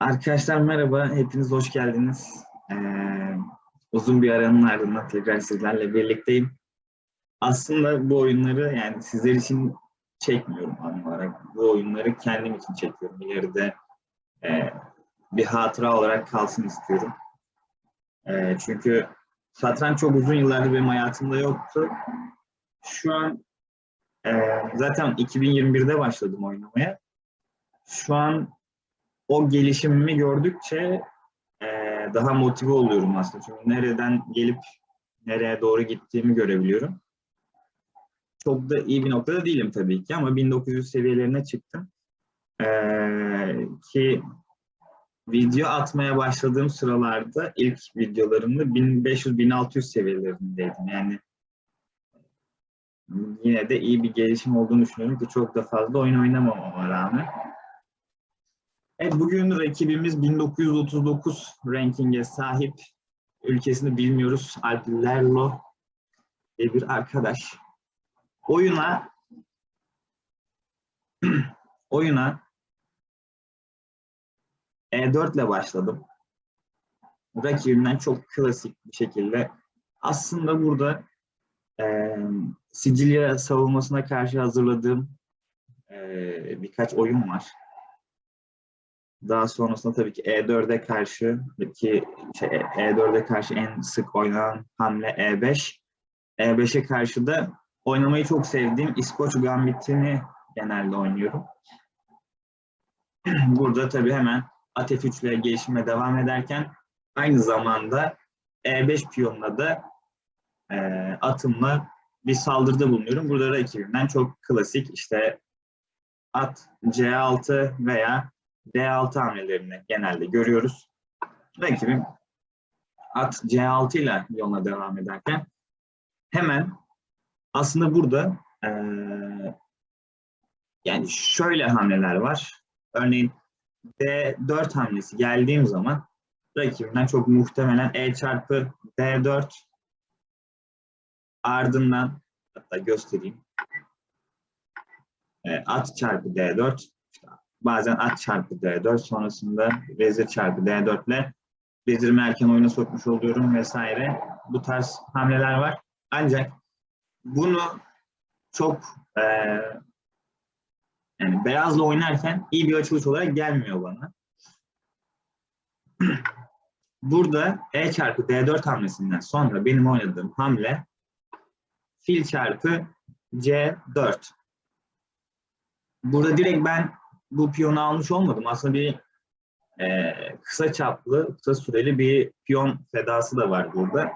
Arkadaşlar merhaba, hepiniz hoş geldiniz. Ee, uzun bir aranın ardından tekrar sizlerle birlikteyim. Aslında bu oyunları yani sizler için çekmiyorum an. Bu oyunları kendim için çekiyorum. İleride e, bir hatıra olarak kalsın istiyorum. E, çünkü satranç çok uzun yıllardır benim hayatımda yoktu. Şu an e, zaten 2021'de başladım oynamaya. Şu an o gelişimimi gördükçe e, daha motive oluyorum aslında. Çünkü nereden gelip nereye doğru gittiğimi görebiliyorum. Çok da iyi bir noktada değilim tabii ki ama 1900 seviyelerine çıktım. E, ki video atmaya başladığım sıralarda ilk videolarımda 1500-1600 seviyelerindeydim. Yani yine de iyi bir gelişim olduğunu düşünüyorum ki çok da fazla oyun oynamamama rağmen. Evet, bugün rakibimiz 1939 ranking'e sahip. Ülkesini bilmiyoruz. Alp Lerlo diye bir arkadaş. Oyuna oyuna E4 ile başladım. Rakibimden çok klasik bir şekilde aslında burada e, Sicilya savunmasına karşı hazırladığım e, birkaç oyun var. Daha sonrasında tabii ki E4'e karşı ki şey, E4'e karşı en sık oynanan hamle E5. E5'e karşı da oynamayı çok sevdiğim İskoç Gambit'ini genelde oynuyorum. Burada tabii hemen at F3 ile gelişime devam ederken aynı zamanda E5 piyonuna da e, atımla bir saldırıda bulunuyorum. Burada rakibimden çok klasik işte at C6 veya D6 hamlelerini genelde görüyoruz. Rakibim at C6 ile yoluna devam ederken hemen aslında burada ee, yani şöyle hamleler var. Örneğin D4 hamlesi geldiğim zaman rakibimden çok muhtemelen E çarpı D4 ardından hatta göstereyim. E, at çarpı D4 bazen at çarpı D4 sonrasında vezir çarpı D4 ile vezirimi erken oyuna sokmuş oluyorum vesaire. Bu tarz hamleler var. Ancak bunu çok e, yani beyazla oynarken iyi bir açılış olarak gelmiyor bana. Burada E çarpı D4 hamlesinden sonra benim oynadığım hamle fil çarpı C4. Burada direkt ben bu piyonu almış olmadım. Aslında bir e, kısa çaplı, kısa süreli bir piyon fedası da var burada.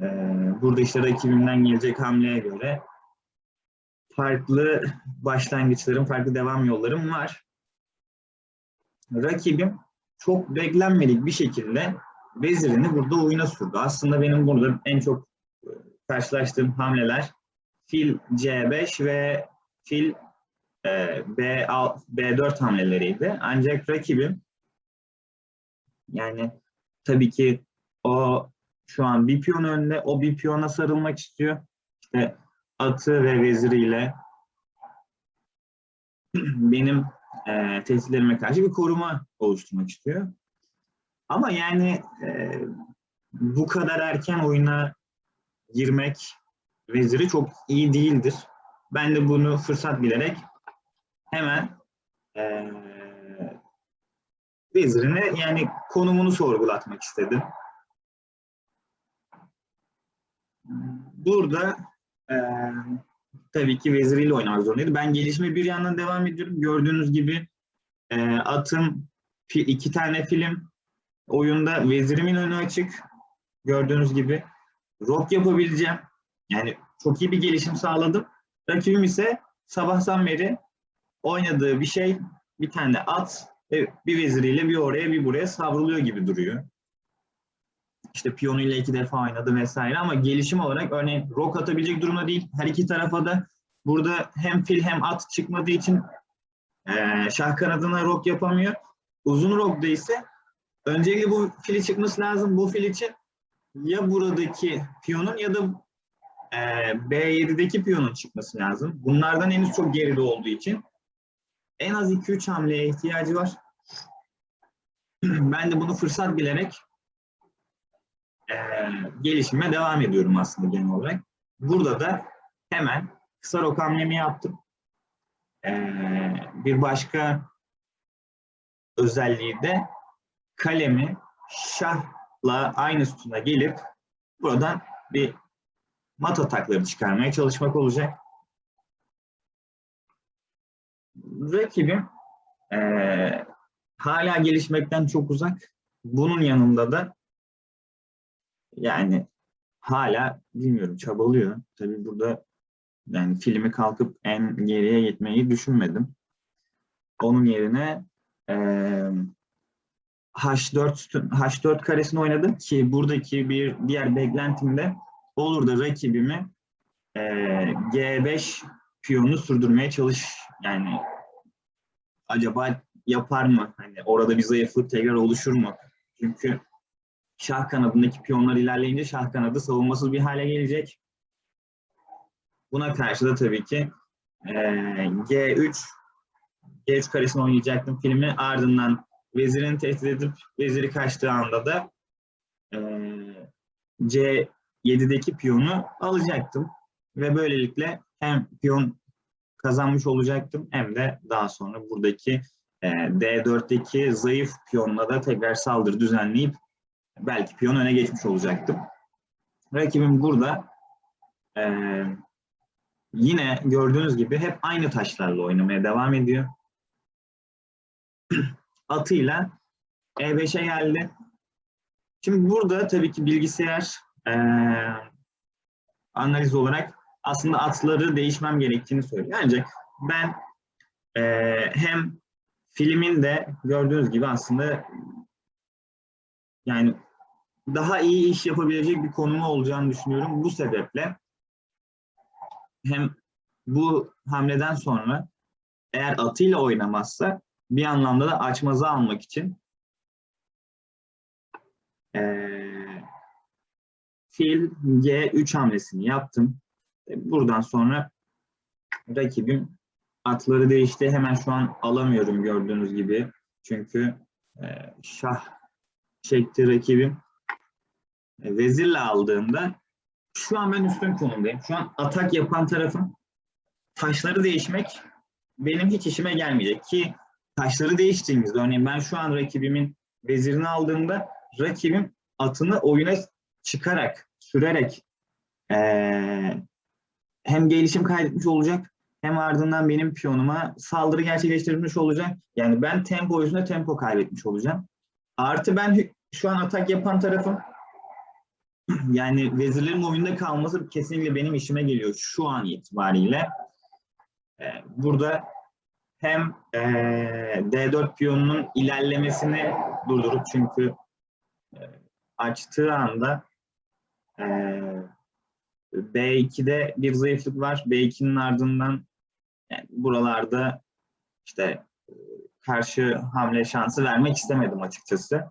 E, burada işte rakibimden gelecek hamleye göre farklı başlangıçlarım, farklı devam yollarım var. Rakibim çok beklenmedik bir şekilde vezirini burada oyuna sürdü. Aslında benim burada en çok karşılaştığım hamleler fil C5 ve fil B, B4 hamleleriydi. Ancak rakibim yani tabii ki o şu an bir piyon önde, o bir piyona sarılmak istiyor. İşte atı ve veziriyle benim e, tehditlerime karşı bir koruma oluşturmak istiyor. Ama yani e, bu kadar erken oyuna girmek veziri çok iyi değildir. Ben de bunu fırsat bilerek hemen e, vezirine yani konumunu sorgulatmak istedim. Burada e, tabii ki veziriyle oynamak zorundaydı. Ben gelişme bir yandan devam ediyorum. Gördüğünüz gibi e, atım iki tane film oyunda vezirimin önü açık. Gördüğünüz gibi rock yapabileceğim. Yani çok iyi bir gelişim sağladım. Rakibim ise sabahtan beri oynadığı bir şey bir tane at ve bir veziriyle bir oraya bir buraya savruluyor gibi duruyor. İşte piyonuyla iki defa oynadı vesaire ama gelişim olarak örneğin rok atabilecek durumda değil. Her iki tarafa da burada hem fil hem at çıkmadığı için şah kanadına rok yapamıyor. Uzun rokda ise öncelikle bu fili çıkması lazım. Bu fil için ya buradaki piyonun ya da e, B7'deki piyonun çıkması lazım. Bunlardan henüz çok geride olduğu için en az 2-3 hamleye ihtiyacı var. ben de bunu fırsat bilerek eee gelişime devam ediyorum aslında genel olarak. Burada da hemen kısa rok hamlemi yaptım. Eee, bir başka özelliği de kalemi şahla aynı sütuna gelip buradan bir mat atakları çıkarmaya çalışmak olacak. Rakibim eee, hala gelişmekten çok uzak. Bunun yanında da yani hala bilmiyorum çabalıyor. Tabii burada yani filmi kalkıp en geriye gitmeyi düşünmedim. Onun yerine eee H4 sütun- H4 karesini oynadım ki buradaki bir diğer beklentimde olur da rakibimi eee, G5 piyonunu sürdürmeye çalış yani acaba yapar mı? Hani orada bir zayıflık tekrar oluşur mu? Çünkü şah kanadındaki piyonlar ilerleyince şah kanadı savunmasız bir hale gelecek. Buna karşı da tabii ki eee, G3 G3 karesini oynayacaktım filmi. Ardından vezirini tehdit edip veziri kaçtığı anda da eee, C7'deki piyonu alacaktım. Ve böylelikle hem piyon kazanmış olacaktım hem de daha sonra buradaki e, D4'teki zayıf piyonla da tekrar saldırı düzenleyip belki piyon öne geçmiş olacaktım. Rakibim burada e, yine gördüğünüz gibi hep aynı taşlarla oynamaya devam ediyor. Atıyla E5'e geldi. Şimdi burada tabii ki bilgisayar e, analiz olarak aslında atları değişmem gerektiğini söylüyor. Ancak ben e, hem filmin de gördüğünüz gibi aslında yani daha iyi iş yapabilecek bir konumu olacağını düşünüyorum. Bu sebeple hem bu hamleden sonra eğer atıyla oynamazsa bir anlamda da açmazı almak için eee fil G3 hamlesini yaptım. E, Buradan sonra rakibim atları değişti. Hemen şu an alamıyorum gördüğünüz gibi. Çünkü e, şah çekti rakibim. E, vezirle aldığımda şu an ben üstün konumdayım. Şu an atak yapan tarafım. Taşları değişmek benim hiç işime gelmeyecek ki taşları değiştiğimizde örneğin ben şu an rakibimin vezirini aldığımda rakibim atını oyuna çıkarak, sürerek eee, hem gelişim kaydetmiş olacak hem ardından benim piyonuma saldırı gerçekleştirmiş olacak. Yani ben tempo yüzünde tempo kaybetmiş olacağım. Artı ben şu an atak yapan tarafım. Yani vezirlerin oyunda kalması kesinlikle benim işime geliyor şu an itibariyle. Ee, burada hem ee, D4 piyonunun ilerlemesini durdurup çünkü ee, açtığı anda ee, B2'de bir zayıflık var. B2'nin ardından yani buralarda işte e, karşı hamle şansı vermek istemedim açıkçası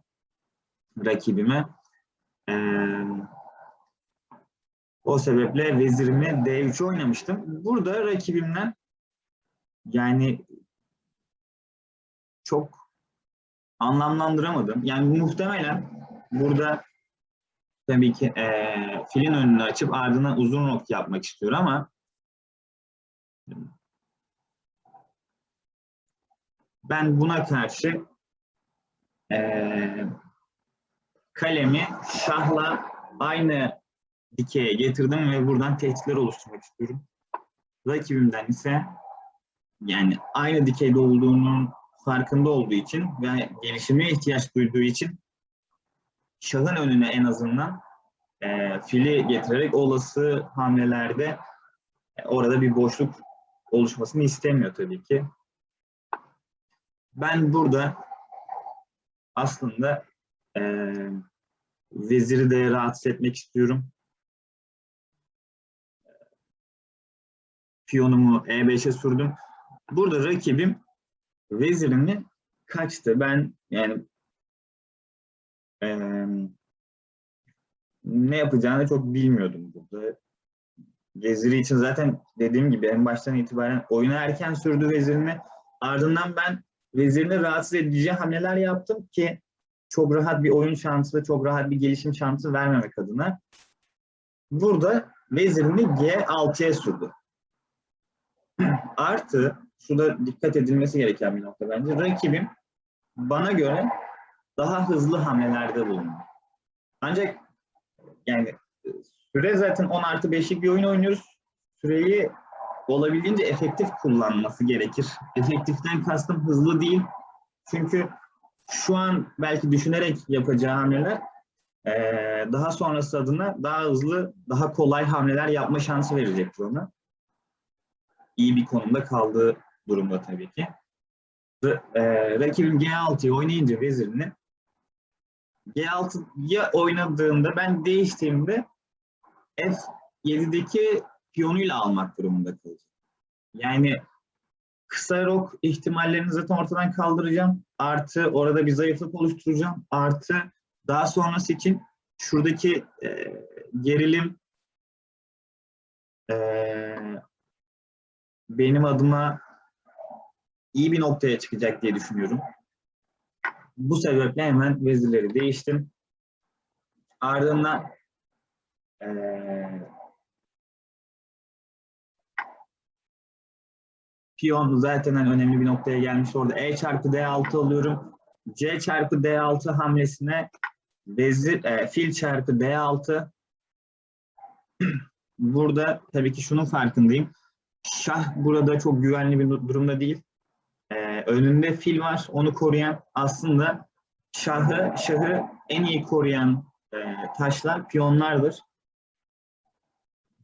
rakibime. Ee, o sebeple vezirimi D3 oynamıştım. Burada rakibimden yani çok anlamlandıramadım. Yani muhtemelen burada tabii ki eee filin önünü açıp ardından uzun rok yapmak istiyor ama ben buna karşı eee, kalemi şahla aynı dikeye getirdim ve buradan tehditler oluşturmak istiyorum. Rakibimden ise yani aynı dikeyde olduğunun farkında olduğu için ve gelişime ihtiyaç duyduğu için şahın önüne en azından e, fili getirerek olası hamlelerde e, orada bir boşluk oluşmasını istemiyor tabii ki. Ben burada aslında e, veziri de rahatsız etmek istiyorum. Piyonumu E5'e sürdüm. Burada rakibim vezirini kaçtı. Ben yani eee, ne yapacağını çok bilmiyordum burada. Veziri için zaten dediğim gibi en baştan itibaren oyuna erken sürdü vezirini. Ardından ben vezirini rahatsız edici hamleler yaptım ki çok rahat bir oyun şansı, çok rahat bir gelişim şansı vermemek adına burada vezirini G6'ya sürdü. Artı, şurada dikkat edilmesi gereken bir nokta bence. Rakibim bana göre daha hızlı hamlelerde bulundu. Ancak yani süre zaten 10 artı 5'lik bir oyun oynuyoruz. Süreyi olabildiğince efektif kullanması gerekir. Efektiften kastım hızlı değil. Çünkü şu an belki düşünerek yapacağı hamleler eee, daha sonrası adına daha hızlı, daha kolay hamleler yapma şansı verecektir ona. İyi bir konumda kaldığı durumda tabii ki. Ra- eee, rakibim G6'yı oynayınca vezirini G6'ya oynadığında ben değiştiğimde F7'deki piyonuyla almak durumunda kalacağım. Yani kısa rok ihtimallerini zaten ortadan kaldıracağım. Artı orada bir zayıflık oluşturacağım. Artı daha sonrası için şuradaki e, gerilim e, benim adıma iyi bir noktaya çıkacak diye düşünüyorum. Bu sebeple hemen vezirleri değiştim. Ardından eee piyon zaten hani önemli bir noktaya gelmiş orada. E çarpı D6 alıyorum. C çarpı D6 hamlesine vezir, e, fil çarpı D6 burada tabii ki şunun farkındayım. Şah burada çok güvenli bir durumda değil. Önünde fil var, onu koruyan aslında şahı, şahı en iyi koruyan e, taşlar piyonlardır.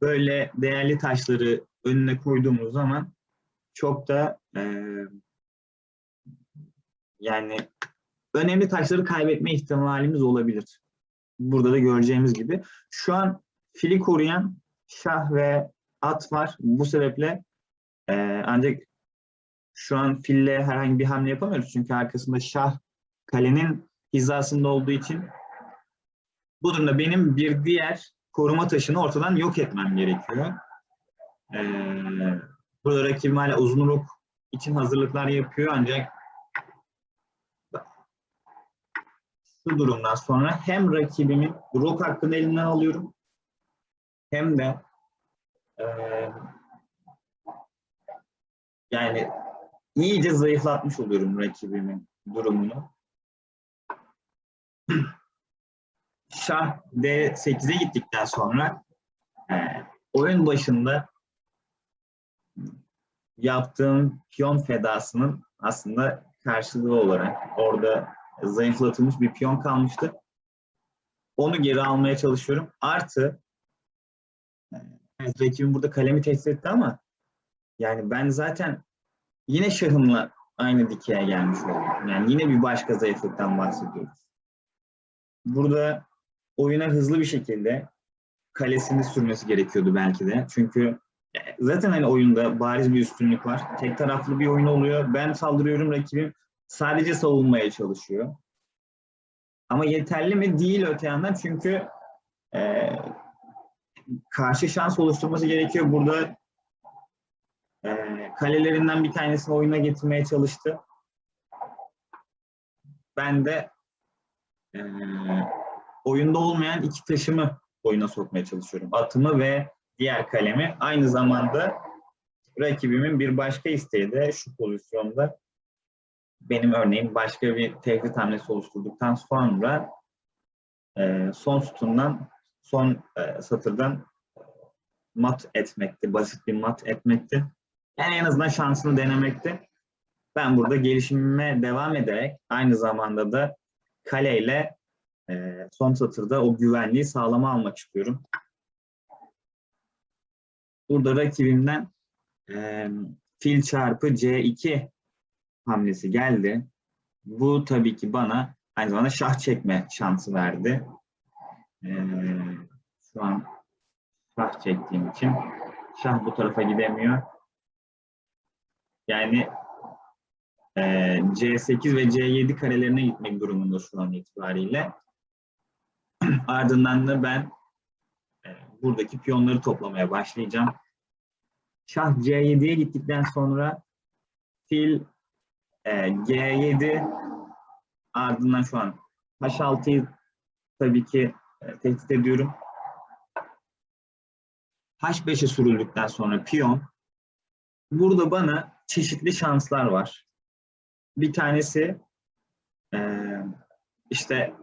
Böyle değerli taşları önüne koyduğumuz zaman çok da e, yani önemli taşları kaybetme ihtimalimiz olabilir. Burada da göreceğimiz gibi. Şu an fili koruyan şah ve at var. Bu sebeple e, ancak şu an fille herhangi bir hamle yapamıyoruz. Çünkü arkasında şah kalenin hizasında olduğu için bu durumda benim bir diğer koruma taşını ortadan yok etmem gerekiyor. Ee, burada rakibim hala uzun rok için hazırlıklar yapıyor ancak şu durumdan sonra hem rakibimin rok hakkını elinden alıyorum hem de eee yani iyice zayıflatmış oluyorum rakibimin durumunu. Şah D8'e gittikten sonra e, oyun başında yaptığım piyon fedasının aslında karşılığı olarak orada zayıflatılmış bir piyon kalmıştı. Onu geri almaya çalışıyorum. Artı evet, rakibim burada kalemi tehdit etti ama yani ben zaten yine şahımla aynı dikeye gelmiş oldum. Yani yine bir başka zayıflıktan bahsediyoruz. Burada oyuna hızlı bir şekilde kalesini sürmesi gerekiyordu belki de. Çünkü zaten hani oyunda bariz bir üstünlük var. Tek taraflı bir oyun oluyor. Ben saldırıyorum rakibim sadece savunmaya çalışıyor. Ama yeterli mi? Değil öte yandan çünkü e, karşı şans oluşturması gerekiyor. Burada e, kalelerinden bir tanesini oyuna getirmeye çalıştı. Ben de e, oyunda olmayan iki taşımı oyuna sokmaya çalışıyorum. Atımı ve diğer kalemi. Aynı zamanda rakibimin bir başka isteği de şu pozisyonda benim örneğin başka bir tehdit hamlesi oluşturduktan sonra e, son sütundan, son e, satırdan mat etmekti. Basit bir mat etmekti. Yani en azından şansını denemekti. Ben burada gelişimime devam ederek aynı zamanda da kaleyle e, son satırda o güvenliği sağlama almak istiyorum. Burada rakibimden e, fil çarpı C2 hamlesi geldi. Bu tabii ki bana aynı zamanda şah çekme şansı verdi. E, şu an şah çektiğim için şah bu tarafa gidemiyor. Yani e, C8 ve C7 karelerine gitmek durumunda şu an itibariyle. Ardından da ben e, buradaki piyonları toplamaya başlayacağım. Şah C7'ye gittikten sonra fil e, G7 ardından şu an H6'yı tabii ki e, tehdit ediyorum. H5'e sürüldükten sonra piyon. Burada bana çeşitli şanslar var. Bir tanesi e, işte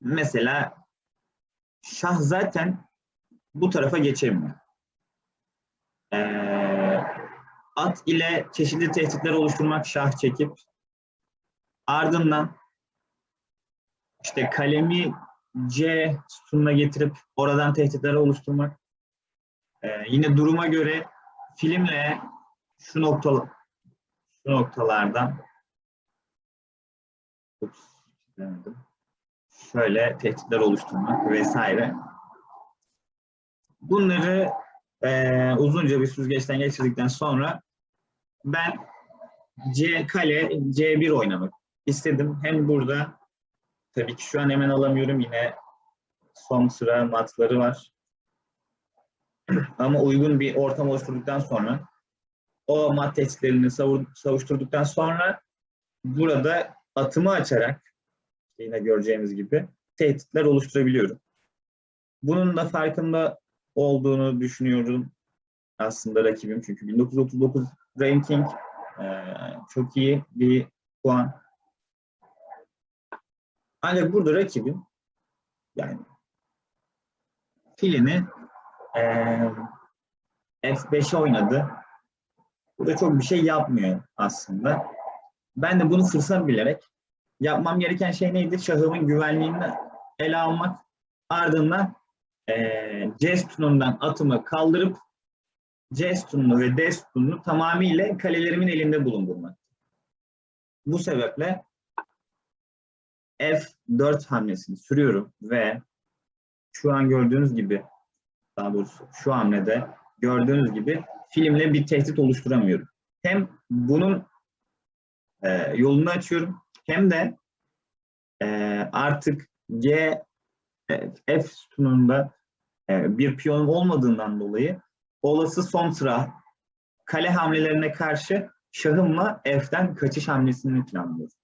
mesela şah zaten bu tarafa geçemiyor. E, at ile çeşitli tehditler oluşturmak şah çekip ardından işte kalemi C sütununa getirip oradan tehditler oluşturmak. Ee, yine duruma göre filmle şu noktalı şu noktalardan Ups, şöyle tehditler oluşturmak vesaire. Bunları e, uzunca bir süzgeçten geçirdikten sonra ben C kale C1 oynamak istedim. Hem burada tabii ki şu an hemen alamıyorum yine son sıra matları var. Ama uygun bir ortam oluşturduktan sonra o testlerini savur, savuşturduktan sonra burada atımı açarak yine göreceğimiz gibi tehditler oluşturabiliyorum. Bunun da farkında olduğunu düşünüyorum aslında rakibim. Çünkü 1939 ranking e, çok iyi bir puan. Ancak burada rakibim yani filini e, F5'e oynadı. Burada çok bir şey yapmıyor aslında. Ben de bunu fırsat bilerek yapmam gereken şey neydi? Şahımın güvenliğini ele almak. Ardından e, C sütunundan atımı kaldırıp C sütununu ve D sütununu tamamıyla kalelerimin elinde bulundurmak. Bu sebeple F4 hamlesini sürüyorum ve şu an gördüğünüz gibi daha doğrusu şu hamlede gördüğünüz gibi filmle bir tehdit oluşturamıyorum. Hem bunun e, yolunu açıyorum hem de e, artık G e, F sütununda e, bir piyonum olmadığından dolayı olası son sıra kale hamlelerine karşı şahımla F'den kaçış hamlesini planlıyorum.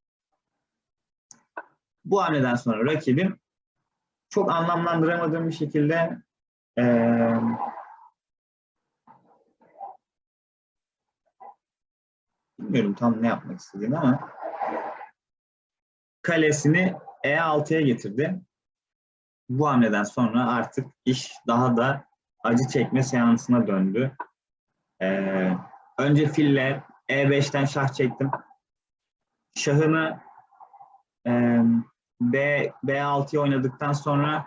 Bu hamleden sonra rakibim çok anlamlandıramadığım bir şekilde e, bilmiyorum tam ne yapmak istediğini ama kalesini E6'ya getirdi. Bu hamleden sonra artık iş daha da acı çekme seansına döndü. Ee, önce fille E5'ten şah çektim. Şahını e, B, B6'ya oynadıktan sonra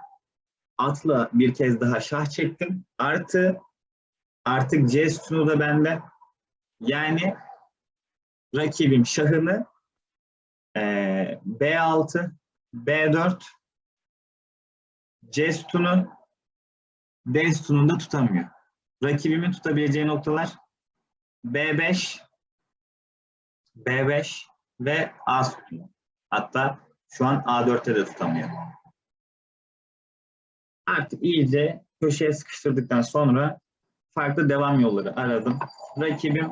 atla bir kez daha şah çektim. Artı artık C sütunu da bende. Yani rakibim şahını e, B6, B4, C sütunu, D sütununda tutamıyor. Rakibimin tutabileceği noktalar B5, B5 ve A sütunu. Hatta şu an A4'te de tutamıyor. Artık iyice köşeye sıkıştırdıktan sonra farklı devam yolları aradım. Rakibim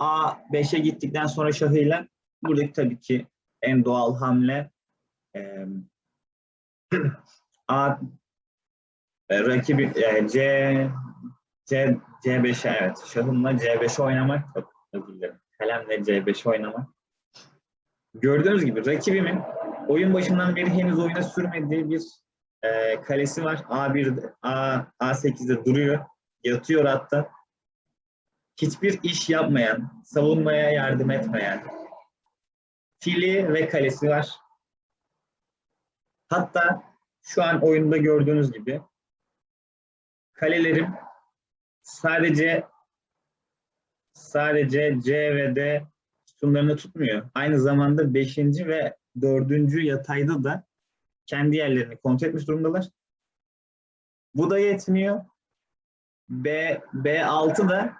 A5'e gittikten sonra şahıyla buradaki tabii ki en doğal hamle e, A e, rakibi e, C C C5'e evet şahımla C5'e oynamak özür dilerim. Kalemle C5'e oynamak. Gördüğünüz gibi rakibimin oyun başından beri henüz oyuna sürmediği bir e, kalesi var. A1 A A8'de duruyor. Yatıyor hatta. Hiçbir iş yapmayan, savunmaya yardım etmeyen fili ve kalesi var. Hatta şu an oyunda gördüğünüz gibi kalelerim sadece sadece C ve D sütunlarını tutmuyor. Aynı zamanda 5. ve 4. yatayda da kendi yerlerini kontrol etmiş durumdalar. Bu da yetmiyor. B, B6 da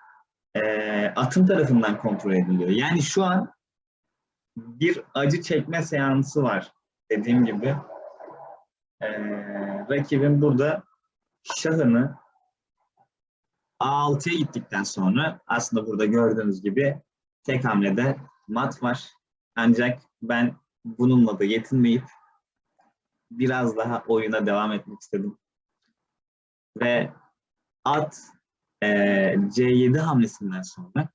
e, atım tarafından kontrol ediliyor. Yani şu an bir acı çekme seansı var dediğim gibi. E, rakibin burada şahını A6'ya gittikten sonra aslında burada gördüğünüz gibi tek hamlede mat var. Ancak ben bununla da yetinmeyip biraz daha oyuna devam etmek istedim. Ve at eee, C7 hamlesinden sonra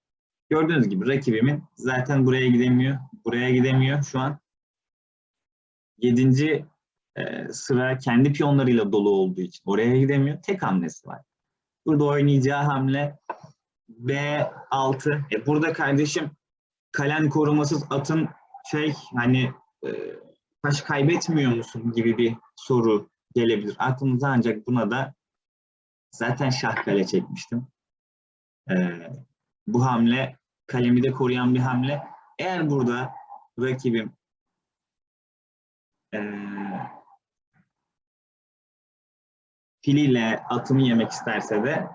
gördüğünüz gibi rakibimin zaten buraya gidemiyor, buraya gidemiyor şu an. 7. sıra kendi piyonlarıyla dolu olduğu için oraya gidemiyor. Tek hamlesi var. Burada oynayacağı hamle B6. E burada kardeşim kalen korumasız atın şey hani e, taş kaybetmiyor musun gibi bir soru gelebilir. Aklınıza ancak buna da zaten şah kale çekmiştim. E, bu hamle kalemi de koruyan bir hamle. Eğer burada rakibim e, filiyle atımı yemek isterse de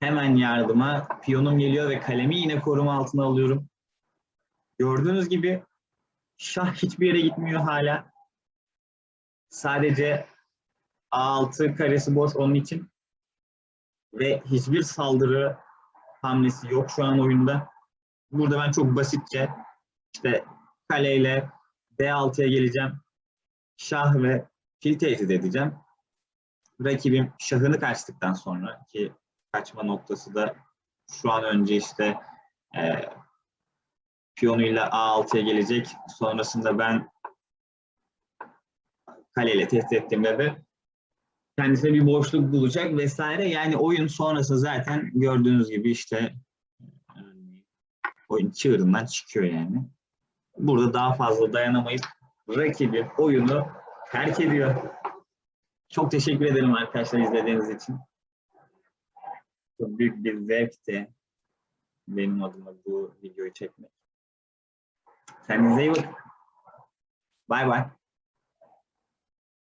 hemen yardıma piyonum geliyor ve kalemi yine koruma altına alıyorum. Gördüğünüz gibi şah hiçbir yere gitmiyor hala. Sadece A6 karesi boş onun için. Ve hiçbir saldırı hamlesi yok şu an oyunda. Burada ben çok basitçe işte kaleyle D6'ya geleceğim. Şah ve fil tehdit edeceğim. Rakibim şahını kaçtıktan sonra ki kaçma noktası da şu an önce işte e, piyonuyla A6'ya gelecek. Sonrasında ben kaleyle tehdit ettiğimde de kendisine bir boşluk bulacak vesaire. Yani oyun sonrası zaten gördüğünüz gibi işte oyun çığırından çıkıyor yani. Burada daha fazla dayanamayıp rakibi oyunu terk ediyor. Çok teşekkür ederim arkadaşlar izlediğiniz için. Çok büyük bir zevkti benim adıma bu videoyu çekmek. times zero. Bye bye.